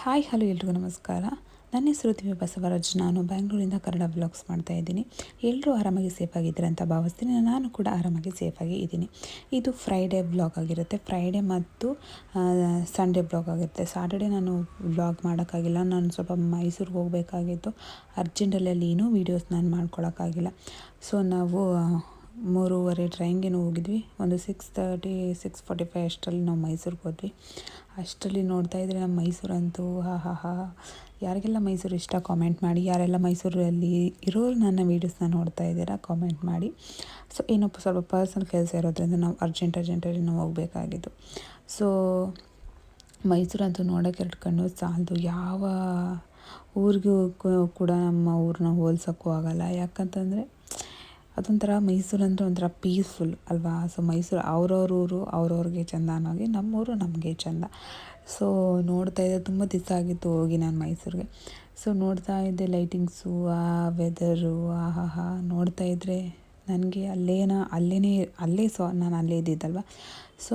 Hi hello ಎಲ್ರಿಗೂ ನಮಸ್ಕಾರ. ನನ್ನ ಹೆಸರು ದಿವ್ಯ ಬಸವರಾಜ್. ನಾನು ಬ್ಯಾಂಗ್ಳೂರಿಂದ ಕನ್ನಡ ಬ್ಲಾಗ್ಸ್ ಮಾಡ್ತಾ ಇದ್ದೀನಿ. ಎಲ್ಲರೂ ಆರಾಮಾಗಿ ಸೇಫಾಗಿದ್ದೀರ ಅಂತ ಭಾವಿಸ್ತೀನಿ. ನಾನು ಕೂಡ ಆರಾಮಾಗಿ ಸೇಫಾಗಿ ಇದ್ದೀನಿ. ಇದು ಫ್ರೈಡೇ ಬ್ಲಾಗ್ ಆಗಿರುತ್ತೆ. ಫ್ರೈಡೇ ಮತ್ತು ಸಂಡೇ ಬ್ಲಾಗ್ ಆಗಿರುತ್ತೆ. ಸಾಟರ್ಡೆ ನಾನು ಬ್ಲಾಗ್ ಮಾಡೋಕ್ಕಾಗಿಲ್ಲ. ನಾನು ಸ್ವಲ್ಪ ಮೈಸೂರಿಗೆ ಹೋಗಬೇಕಾಗಿತ್ತು. ಅರ್ಜೆಂಟಲ್ಲಿ ಏನೂ ವೀಡಿಯೋಸ್ ನಾನು ಮಾಡ್ಕೊಳೋಕ್ಕಾಗಿಲ್ಲ. ಸೊ ನಾವು ಮೂರುವರೆ ಟ್ರೈನ್ಗೇನೋ ಹೋಗಿದ್ವಿ. ಒಂದು six thirty six forty five ಅಷ್ಟರಲ್ಲಿ ನಾವು ಮೈಸೂರಿಗೆ ಹೋದ್ವಿ. ಅಷ್ಟರಲ್ಲಿ ನೋಡ್ತಾ ಇದ್ರೆ ನಮ್ಮ ಮೈಸೂರಂತೂ ಹಾ ಹಾ ಹಾ ಯಾರಿಗೆಲ್ಲ ಮೈಸೂರು ಇಷ್ಟ ಕಾಮೆಂಟ್ ಮಾಡಿ, ಯಾರೆಲ್ಲ ಮೈಸೂರಲ್ಲಿ ಇರೋರು ನನ್ನ ವೀಡಿಯೋಸ್ನ ನೋಡ್ತಾ ಇದ್ದೀರಾ ಕಾಮೆಂಟ್ ಮಾಡಿ. ಸೊ ಏನಪ್ಪ ಸ್ವಲ್ಪ ಪರ್ಸನಲ್ ಕೆಲಸ ಇರೋದ್ರಿಂದ ನಾವು ಅರ್ಜೆಂಟ್ ಅರ್ಜೆಂಟಲ್ಲಿ ನಾವು ಹೋಗಬೇಕಾಗಿದ್ದು. ಸೊ ಮೈಸೂರಂತೂ ನೋಡೋಕೆ ಎರಡು ಕಣ್ಣು ಸಾಲದು. ಯಾವ ಊರಿಗೂ ಕೂಡ ನಮ್ಮ ಊರನ್ನ ಹೋಲ್ಸೋಕ್ಕೂ ಆಗೋಲ್ಲ. ಯಾಕಂತಂದರೆ ಅದೊಂಥರ ಮೈಸೂರು ಅಂದರೆ ಒಂಥರ ಪೀಸ್ಫುಲ್ ಅಲ್ವಾ? ಸೊ ಮೈಸೂರು ಅವ್ರವ್ರ ಊರು, ಅವ್ರವ್ರಿಗೆ ಚೆಂದ ಅನ್ನೋಗೆ ನಮ್ಮೂರು ನಮಗೆ ಚೆಂದ. ಸೊ ನೋಡ್ತಾ ಇದ್ದೆ, ತುಂಬ ದಿವಸ ಆಗಿತ್ತು ಹೋಗಿ ನಾನು ಮೈಸೂರಿಗೆ. ಸೊ ನೋಡ್ತಾ ಇದ್ದೆ ಲೈಟಿಂಗ್ಸು ಆ ವೆದರು ಆಹಾಹಾ, ನೋಡ್ತಾ ಇದ್ದರೆ ನನಗೆ ಅಲ್ಲೇನ ಅಲ್ಲೇ ಅಲ್ಲೇ ಸೊ, ನಾನು ಅಲ್ಲೇ ಇದ್ದಿದ್ದಲ್ವ? ಸೊ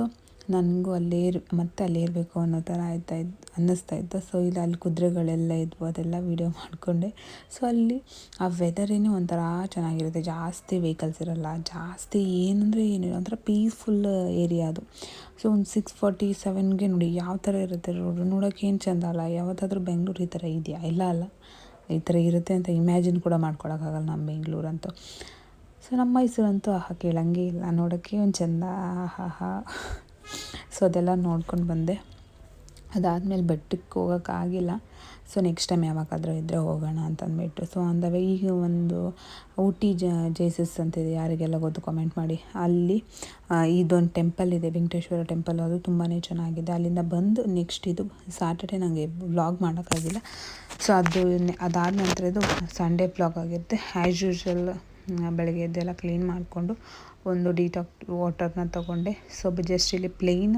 ನನಗೂ ಅಲ್ಲೇ ಇರ್, ಮತ್ತೆ ಅಲ್ಲೇ ಇರಬೇಕು ಅನ್ನೋ ಥರ ಆಯ್ತಾ ಇದ್ದು ಅನ್ನಿಸ್ತಾ ಇತ್ತು. ಸೊ ಇಲ್ಲಿ ಅಲ್ಲಿ ಕುದುರೆಗಳೆಲ್ಲ ಇದ್ವು, ಅದೆಲ್ಲ ವೀಡಿಯೋ ಮಾಡಿಕೊಂಡೆ. ಸೊ ಅಲ್ಲಿ ಆ ವೆದರೇನೇ ಒಂಥರ ಚೆನ್ನಾಗಿರುತ್ತೆ. ಜಾಸ್ತಿ ವೆಹಿಕಲ್ಸ್ ಇರೋಲ್ಲ. ಜಾಸ್ತಿ ಏನಂದರೆ ಏನಿಲ್ಲ. ಒಂಥರ ಪೀಸ್ಫುಲ್ ಏರಿಯಾ ಅದು. ಸೊ ಒಂದು ಸಿಕ್ಸ್ ಫಾರ್ಟಿ ಸೆವೆನ್ಗೆ ನೋಡಿ ಯಾವ ಥರ ಇರುತ್ತೆ ರೋಡು ನೋಡೋಕೆ ಏನು ಚೆಂದ ಅಲ್ಲ. ಯಾವತ್ತಾದರೂ ಬೆಂಗಳೂರು ಈ ಥರ ಇದೆಯಾ? ಇಲ್ಲ ಅಲ್ಲ. ಈ ಥರ ಇರುತ್ತೆ ಅಂತ ಇಮ್ಯಾಜಿನ್ ಕೂಡ ಮಾಡ್ಕೊಳಕ್ಕಾಗಲ್ಲ ನಮ್ಮ ಬೆಂಗಳೂರಂತೂ ಸೊ ನಮ್ಮ ಮೈಸೂರಂತೂ ಆಹಾ ಕೇಳಂಗೆ ಇಲ್ಲ. ನೋಡೋಕ್ಕೆ ಒಂದು ಚೆಂದ ಆಹಾ ಸೊ ಅದೆಲ್ಲ ನೋಡ್ಕೊಂಡು ಬಂದೆ. ಅದಾದಮೇಲೆ ಬೆಟ್ಟಕ್ಕೆ ಹೋಗೋಕ್ಕಾಗಿಲ್ಲ ಸೊ ನೆಕ್ಸ್ಟ್ ಟೈಮ್ ಯಾವಾಗಾದರೂ ಇದ್ದರೆ ಹೋಗೋಣ ಅಂತ ಅಂದ್ಬಿಟ್ಟು ಸೊ ಅಂದವೆ ಈಗ ಒಂದು ಊಟಿ ಜ, ಜೇಸಸ್ ಅಂತಿದೆ ಯಾರಿಗೆಲ್ಲ ಗೊತ್ತು ಕಾಮೆಂಟ್ ಮಾಡಿ. ಅಲ್ಲಿ ಇದೊಂದು ಟೆಂಪಲ್ ಇದೆ, ವೆಂಕಟೇಶ್ವರ ಟೆಂಪಲ್ ಅದು ತುಂಬಾ ಚೆನ್ನಾಗಿದೆ. ಅಲ್ಲಿಂದ ಬಂದು ನೆಕ್ಸ್ಟ್ ಇದು ಸಾಟರ್ಡೆ ನನಗೆ ವ್ಲಾಗ್ ಮಾಡೋಕ್ಕಾಗಿಲ್ಲ ಸೊ ಅದು ಅದಾದ ನಂತರ ಇದು ಸಂಡೇ ವ್ಲಾಗ್ ಆಗಿರುತ್ತೆ. ಆ್ಯಸ್ ಯೂಶ್ವಲ್ ಬೆಳಗ್ಗೆ ಎದ್ದೆಲ್ಲ ಕ್ಲೀನ್ ಮಾಡಿಕೊಂಡು ಒಂದು ಡಿಟಾಕ್ ವಾಟರ್ನ ತೊಗೊಂಡೆ. ಸೊ ಜಸ್ಟ್ ಇಲ್ಲಿ ಪ್ಲೇನ್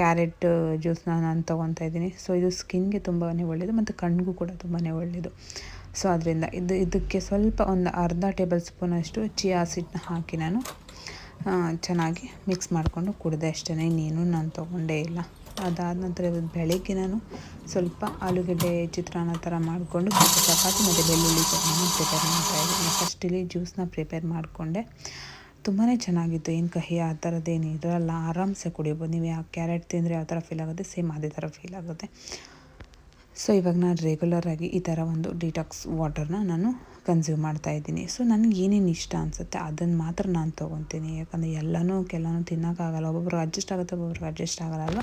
ಕ್ಯಾರೆಟ್ ಜ್ಯೂಸ್ನ ನಾನು ತೊಗೊತಾ ಇದ್ದೀನಿ. ಸೊ ಇದು ಸ್ಕಿನ್ಗೆ ತುಂಬಾ ಒಳ್ಳೆಯದು ಮತ್ತು ಕಣ್ಣಿಗೂ ಕೂಡ ತುಂಬಾ ಒಳ್ಳೆಯದು ಸೊ ಅದರಿಂದ ಇದು, ಇದಕ್ಕೆ ಸ್ವಲ್ಪ ಒಂದು ಅರ್ಧ ಟೇಬಲ್ ಸ್ಪೂನಷ್ಟು ಚಿಯಾ ಹಾಕಿ ನಾನು ಚೆನ್ನಾಗಿ ಮಿಕ್ಸ್ ಮಾಡಿಕೊಂಡು ಕುಡಿದೆ ಅಷ್ಟೇ ಇನ್ನೇನು ನಾನು ತೊಗೊಂಡೇ ಇಲ್ಲ. ಅದಾದ ನಂತರ ಇವತ್ತು ಬೆಳಗ್ಗೆ ನಾನು ಸ್ವಲ್ಪ ಆಲೂಗಡ್ಡೆ ಚಿತ್ರಾನ್ನ ಥರ ಮಾಡಿಕೊಂಡು ಚಪಾತಿ ಮತ್ತು ಬೆಳ್ಳುಳ್ಳಿ ಚಟ್ನಿನ ಪ್ರಿಪೇರ್ ಮಾಡ್ತಾಯಿದ್ದೀನಿ ಫಸ್ಟ್ ಇಲ್ಲಿ ಜ್ಯೂಸನ್ನ ಪ್ರಿಪೇರ್ ಮಾಡಿಕೊಂಡೆ. ತುಂಬಾ ಚೆನ್ನಾಗಿತ್ತು. ಏನು ಕಹಿ, ಆ ಥರದ್ದೇನು ಇರೋಲ್ಲ. ಆರಾಮ್ಸೆ ಕುಡಿಬೋದು ನೀವು ಯಾವ ಕ್ಯಾರೆಟ್ ತಿಂದರೆ ಯಾವ ಥರ ಫೀಲ್ ಆಗುತ್ತೆ ಸೇಮ್ ಅದೇ ಥರ ಫೀಲ್ ಆಗುತ್ತೆ. ಸೊ ಇವಾಗ ನಾನು ರೆಗ್ಯುಲರಾಗಿ ಈ ಥರ ಒಂದು ಡಿಟಾಕ್ಸ್ ವಾಟರ್ನ ನಾನು ಕನ್ಸ್ಯೂಮ್ ಮಾಡ್ತಾ ಇದ್ದೀನಿ. ಸೊ ನನಗೆ ಏನೇನು ಇಷ್ಟ ಅನಿಸುತ್ತೆ ಅದನ್ನು ಮಾತ್ರ ನಾನು ತೊಗೊತೀನಿ. ಯಾಕಂದರೆ ಎಲ್ಲನೂ ಕೆಲವೂ ತಿನ್ನೋಕ್ಕಾಗಲ್ಲ ಒಬ್ಬೊಬ್ರಿಗೆ ಅಡ್ಜಸ್ಟ್ ಆಗುತ್ತೆ, ಒಬ್ಬೊಬ್ರಿಗೆ ಅಡ್ಜಸ್ಟ್ ಆಗಲ್ಲ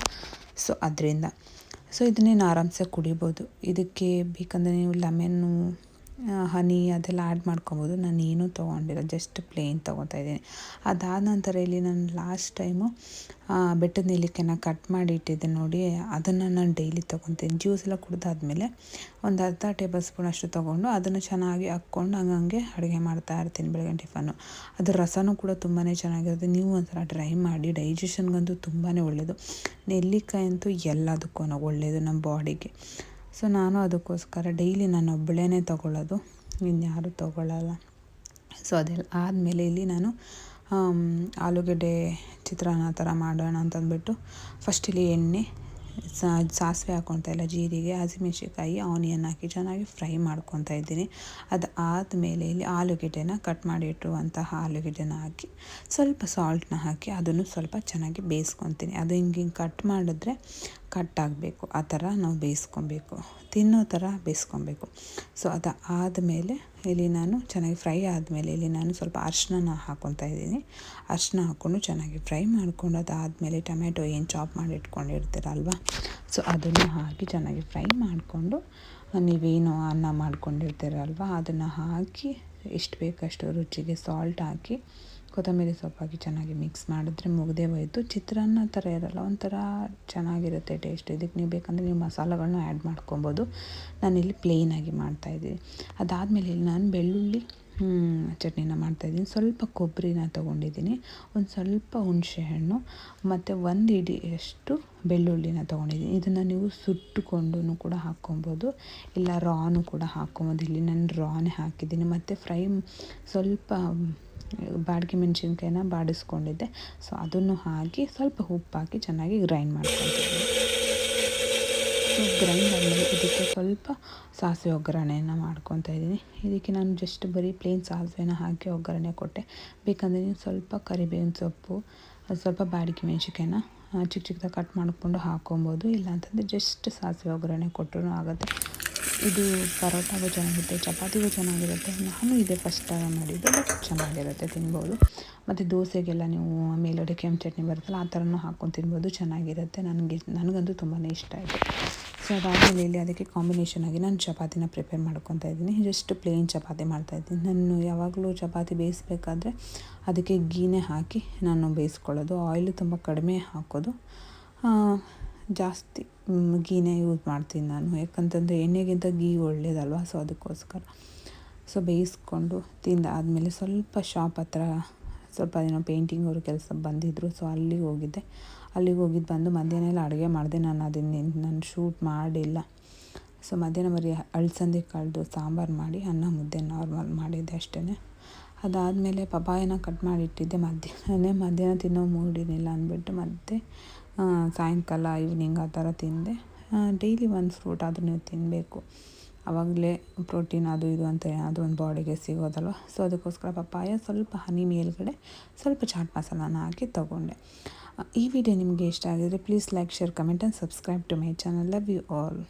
ಸೊ ಅದರಿಂದ. ಸೊ ಇದನ್ನೇನು ಆರಾಮ್ಸೆ ಕುಡಿಬೋದು? ಇದಕ್ಕೆ ಬೇಕಂದರೆ ನೀವು ಲೆಮೆನ್ನು ಹನಿ ಅದೆಲ್ಲ ಆ್ಯಡ್ ಮಾಡ್ಕೊಬೋದು. ನಾನು ಏನೂ ತೊಗೊಂಡಿಲ್ಲ ಜಸ್ಟ್ ಪ್ಲೇನ್ ತೊಗೊತಾ ಇದ್ದೀನಿ. ಅದಾದ ನಂತರ ಇಲ್ಲಿ ನಾನು ಲಾಸ್ಟ್ ಟೈಮು ಬೆಟ್ಟದ ನೆಲ್ಲಿಕಾಯನ್ನ ಕಟ್ ಮಾಡಿ ಇಟ್ಟಿದ್ದೆ ನೋಡಿ. ಅದನ್ನು ನಾನು ಡೈಲಿ ತೊಗೊತೀನಿ. ಜ್ಯೂಸ್ ಎಲ್ಲ ಕುಡ್ದಾದ್ಮೇಲೆ ಒಂದು ಅರ್ಧ ಟೇಬಲ್ ಸ್ಪೂನ್ ಅಷ್ಟು ತೊಗೊಂಡು ಅದನ್ನು ಚೆನ್ನಾಗಿ ಹಾಕ್ಕೊಂಡು ಹಂಗಂಗೆ ಅಡುಗೆ ಮಾಡ್ತಾ ಇರ್ತೀನಿ ಬೆಳಗ್ಗೆ ಟಿಫನ್ನು ಅದ್ರ ರಸನೂ ಕೂಡ ತುಂಬಾ ಚೆನ್ನಾಗಿರುತ್ತೆ. ನೀವು ಒಂಥರ ಟ್ರೈ ಮಾಡಿ ಡೈಜೆಷನ್ಗಂತೂ ತುಂಬಾ ಒಳ್ಳೆಯದು ನೆಲ್ಲಿಕಾಯಿ ಅಂತೂ ಎಲ್ಲದಕ್ಕೂ ಒಳ್ಳೆಯದು ನಮ್ಮ ಬಾಡಿಗೆ ಸೊ ನಾನು ಅದಕ್ಕೋಸ್ಕರ ಡೈಲಿ ನಾನು ಒಬ್ಬಳೇ ತೊಗೊಳ್ಳೋದು ಇನ್ಯಾರೂ ತೊಗೊಳ್ಳಲ್ಲ ಸೊ ಅದೆಲ್ಲ ಆದಮೇಲೆ ಇಲ್ಲಿ ನಾನು ಆಲೂಗಡ್ಡೆ ಚಿತ್ರಾನ್ನ ಥರ ಮಾಡೋಣ ಅಂತಂದ್ಬಿಟ್ಟು ಫಸ್ಟ್ ಇಲ್ಲಿ ಎಣ್ಣೆ ಸಾಸಿವೆ ಹಾಕ್ಕೊತಾ ಇಲ್ಲ ಜೀರಿಗೆ, ಹಸಿಮೆಣ್ಸಿನ್ಕಾಯಿ, ಆನಿಯನ್ ಹಾಕಿ ಚೆನ್ನಾಗಿ ಫ್ರೈ ಮಾಡ್ಕೊತಾ ಇದ್ದೀನಿ. ಅದು ಆದಮೇಲೆ ಇಲ್ಲಿ ಆಲೂಗೆಡ್ಡೆನ ಕಟ್ ಮಾಡಿ ಇಟ್ಟಿರುವಂತಹ ಆಲೂಗೆಡ್ಡೆನ ಹಾಕಿ ಸ್ವಲ್ಪ ಸಾಲ್ಟ್ನ ಹಾಕಿ ಅದನ್ನು ಸ್ವಲ್ಪ ಚೆನ್ನಾಗಿ ಬೇಯಿಸ್ಕೊತೀನಿ ಅದು ಹಿಂಗೆ ಹಿಂಗೆ ಕಟ್ ಮಾಡಿದ್ರೆ ಕಟ್ ಆಗಬೇಕು. ಆ ಥರ ನಾವು ಬೇಯಿಸ್ಕೊಬೇಕು ತಿನ್ನೋ ಥರ ಬೇಯಿಸ್ಕೊಬೇಕು ಸೊ ಅದು ಆದಮೇಲೆ ಇಲ್ಲಿ ನಾನು ಚೆನ್ನಾಗಿ ಫ್ರೈ ಆದಮೇಲೆ ಇಲ್ಲಿ ನಾನು ಸ್ವಲ್ಪ ಅರ್ಶಿನ ಹಾಕ್ಕೊತಾ ಇದ್ದೀನಿ. ಅರ್ಶಿನ ಹಾಕ್ಕೊಂಡು ಚೆನ್ನಾಗಿ ಫ್ರೈ ಮಾಡ್ಕೊಂಡು ಅದಾದಮೇಲೆ ಟೊಮೆಟೊ ಏನು ಚಾಪ್ ಮಾಡಿ ಇಟ್ಕೊಂಡಿರ್ತೀರಲ್ವ ಸೊ ಅದನ್ನು ಹಾಕಿ ಚೆನ್ನಾಗಿ ಫ್ರೈ ಮಾಡಿಕೊಂಡು, ನೀವೇನು ಅನ್ನ ಮಾಡ್ಕೊಂಡಿರ್ತೀರಲ್ವ ಅದನ್ನು ಹಾಕಿ, ಎಷ್ಟು ಬೇಕಷ್ಟು ರುಚಿಗೆ ಸಾಲ್ಟ್ ಹಾಕಿ ಕೊತ್ತಂಬರಿ ಸೊಪ್ಪು ಹಾಕಿ ಚೆನ್ನಾಗಿ ಮಿಕ್ಸ್ ಮಾಡಿದ್ರೆ ಮುಗದೇ ಹೋಯಿತು. ಚಿತ್ರಾನ್ನ ಥರ ಇರೋಲ್ಲ, ಒಂಥರ ಚೆನ್ನಾಗಿರುತ್ತೆ ಟೇಸ್ಟ್ ಇದಕ್ಕೆ ನೀವು ಬೇಕಂದರೆ ನೀವು ಮಸಾಲೆಗಳನ್ನ ಆ್ಯಡ್ ಮಾಡ್ಕೊಬೋದು. ನಾನಿಲ್ಲಿ ಪ್ಲೇನಾಗಿ ಮಾಡ್ತಾಯಿದ್ದೀನಿ ಅದಾದಮೇಲೆ ಇಲ್ಲಿ ನಾನು ಬೆಳ್ಳುಳ್ಳಿ ಚಟ್ನಿನ ಮಾಡ್ತಾಯಿದ್ದೀನಿ ಸ್ವಲ್ಪ ಕೊಬ್ಬರಿನ ತೊಗೊಂಡಿದ್ದೀನಿ. ಒಂದು ಸ್ವಲ್ಪ ಹುಣಸೆಹಣ್ಣು ಮತ್ತು ಒಂದು ಇಡಿಯಷ್ಟು ಬೆಳ್ಳುಳ್ಳಿನ ತೊಗೊಂಡಿದ್ದೀನಿ. ಇದನ್ನು ನೀವು ಸುಟ್ಟುಕೊಂಡು ಕೂಡ ಹಾಕ್ಕೊಬೋದು. ಇಲ್ಲ ರಾನು ಕೂಡ ಹಾಕ್ಕೊಬೋದು. ಇಲ್ಲಿ ನಾನು ರಾನೇ ಹಾಕಿದ್ದೀನಿ. ಮತ್ತು ಫ್ರೈ ಸ್ವಲ್ಪ ಬಾಡಿಗೆ ಮೆಣಸಿನ್ಕಾಯಿನ ಬಾಡಿಸ್ಕೊಂಡಿದ್ದೆ. ಸೊ ಅದನ್ನು ಹಾಕಿ ಸ್ವಲ್ಪ ಉಪ್ಪು ಹಾಕಿ ಚೆನ್ನಾಗಿ ಗ್ರೈಂಡ್ ಮಾಡ್ಕೊತೀನಿ ಸೊ ಗ್ರೈಂಡ್ ಆದಮೇಲೆ ಇದಕ್ಕೆ ಸ್ವಲ್ಪ ಸಾಸಿವೆ ಒಗ್ಗರಣೆಯನ್ನು ಮಾಡ್ಕೊತಾ ಇದ್ದೀನಿ. ಇದಕ್ಕೆ ನಾನು ಜಸ್ಟ್ ಬರೀ ಪ್ಲೇನ್ ಸಾಸಿವೆನ ಹಾಕಿ ಒಗ್ಗರಣೆ ಕೊಟ್ಟೆ. ಬೇಕಂದರೆ ನೀವು ಸ್ವಲ್ಪ ಕರಿಬೇವಿನ ಸೊಪ್ಪು ಸ್ವಲ್ಪ ಬಾಡಿಗೆ ಮೆಣಸಿಕಾಯಿನ ಚಿಕ್ಕ ಚಿಕ್ಕದಾಗಿ ಕಟ್ ಮಾಡಿಕೊಂಡು ಹಾಕೊಬೋದು. ಇಲ್ಲಾಂತಂದರೆ ಜಸ್ಟ್ ಸಾಸಿವೆ ಒಗ್ಗರಣೆ ಕೊಟ್ಟರು ಆಗುತ್ತೆ. ಇದು ಪರೋಟಾಗೂ ಚೆನ್ನಾಗಿರುತ್ತೆ ಚಪಾತಿಗೂ ಚೆನ್ನಾಗಿರುತ್ತೆ ನಾನು ಇದೇ ಫಸ್ಟ್ ಟೈಮ್ ಮಾಡಿದ್ದು ಬಟ್ ಚೆನ್ನಾಗಿರುತ್ತೆ, ತಿನ್ಬೋದು. ಮತ್ತು ದೋಸೆಗೆಲ್ಲ ನೀವು ಮೇಲುಗಡೆ ಕೆಂಪು ಚಟ್ನಿ ಬರುತ್ತಲ್ಲ, ಆ ಥರನೂ ಹಾಕ್ಕೊಂಡು ತಿನ್ಬೋದು, ಚೆನ್ನಾಗಿರುತ್ತೆ. ನನಗೆ, ನನಗಂತೂ ತುಂಬಾ ಇಷ್ಟ ಆಯಿತು. ಸೊ ಅದಾದಮೇಲೆ ಇಲ್ಲಿ ಅದಕ್ಕೆ ಕಾಂಬಿನೇಷನ್ ಆಗಿ ನಾನು ಚಪಾತಿನ ಪ್ರಿಪೇರ್ ಮಾಡ್ಕೊತಾ ಇದ್ದೀನಿ. ಜಸ್ಟ್ ಪ್ಲೇನ್ ಚಪಾತಿ ಮಾಡ್ತಾ ಇದ್ದೀನಿ. ನಾನು ಯಾವಾಗಲೂ ಚಪಾತಿ ಬೇಯಿಸ್ಬೇಕಾದ್ರೆ ಅದಕ್ಕೆ ಗೀನೇ ಹಾಕಿ ನಾನು ಬೇಯಿಸ್ಕೊಳ್ಳೋದು. ಆಯಿಲ್ ತುಂಬ ಕಡಿಮೆ ಹಾಕೋದು. ಜಾಸ್ತಿ ಗೀನೇ ಯೂಸ್ ಮಾಡ್ತೀನಿ ನಾನು. ಯಾಕಂತಂದರೆ ಎಣ್ಣೆಗಿಂತ ಗೀ ಒಳ್ಳೇದಲ್ವಾ? ಸೊ ಅದಕ್ಕೋಸ್ಕರ. ಸೊ ಬೇಯಿಸ್ಕೊಂಡು ತಿಂದಾದಮೇಲೆ ಸ್ವಲ್ಪ ಶಾಪ್ ಹತ್ರ ಸ್ವಲ್ಪ ಏನೋ ಪೇಂಟಿಂಗ್ ಅವರು ಕೆಲಸ ಬಂದಿದ್ದರು ಸೊ ಅಲ್ಲಿಗೆ ಹೋಗಿದ್ದೆ. ಅಲ್ಲಿಗೆ ಹೋಗಿದ್ದು ಬಂದು ಮಧ್ಯಾಹ್ನ ಎಲ್ಲ ಅಡುಗೆ ಮಾಡಿದೆ. ನಾನು ಅದನ್ನ ನಾನು ಶೂಟ್ ಮಾಡಿಲ್ಲ. ಸೊ ಮಧ್ಯಾಹ್ನ ಬರೀ ಅಳಸಂದೆ, ಕಳೆದು, ಸಾಂಬಾರು ಮಾಡಿ, ಅನ್ನ, ಮುದ್ದೆ ನಾರ್ಮಲ್ ಮಾಡಿದ್ದೆ ಅಷ್ಟೇ ಅದಾದಮೇಲೆ ಪಪಾಯನ ಕಟ್ ಮಾಡಿಟ್ಟಿದ್ದೆ ಮಧ್ಯಾಹ್ನನೇ ಮಧ್ಯಾಹ್ನ ತಿನ್ನೋ ಮೂಡಿರಲಿಲ್ಲ ಅಂದ್ಬಿಟ್ಟು ಮತ್ತೆ ಸಾಯಂಕಾಲ ಈವ್ನಿಂಗ್ ಆ ಥರ ತಿಂದೆ. ಡೈಲಿ ಒಂದು ಫ್ರೂಟ್ ಆದರೂ ನೀವು ತಿನ್ನಬೇಕು ಆವಾಗಲೇ ಪ್ರೋಟೀನ್ ಅದು ಇದು ಅಂತ ಏನಾದರೂ ಒಂದು ಬಾಡಿಗೆ ಸಿಗೋದಲ್ವ? ಸೊ ಅದಕ್ಕೋಸ್ಕರ ಪಪ್ಪಾಯ, ಸ್ವಲ್ಪ ಹನಿ ಮೇಲ್ಗಡೆ, ಸ್ವಲ್ಪ ಚಾಟ್ ಮಸಾಲಾನ ಹಾಕಿ ತೊಗೊಂಡೆ. ಈ ವಿಡಿಯೋ ನಿಮಗೆ ಇಷ್ಟ ಆಗಿದರೆ please like share comment and subscribe to my channel love you all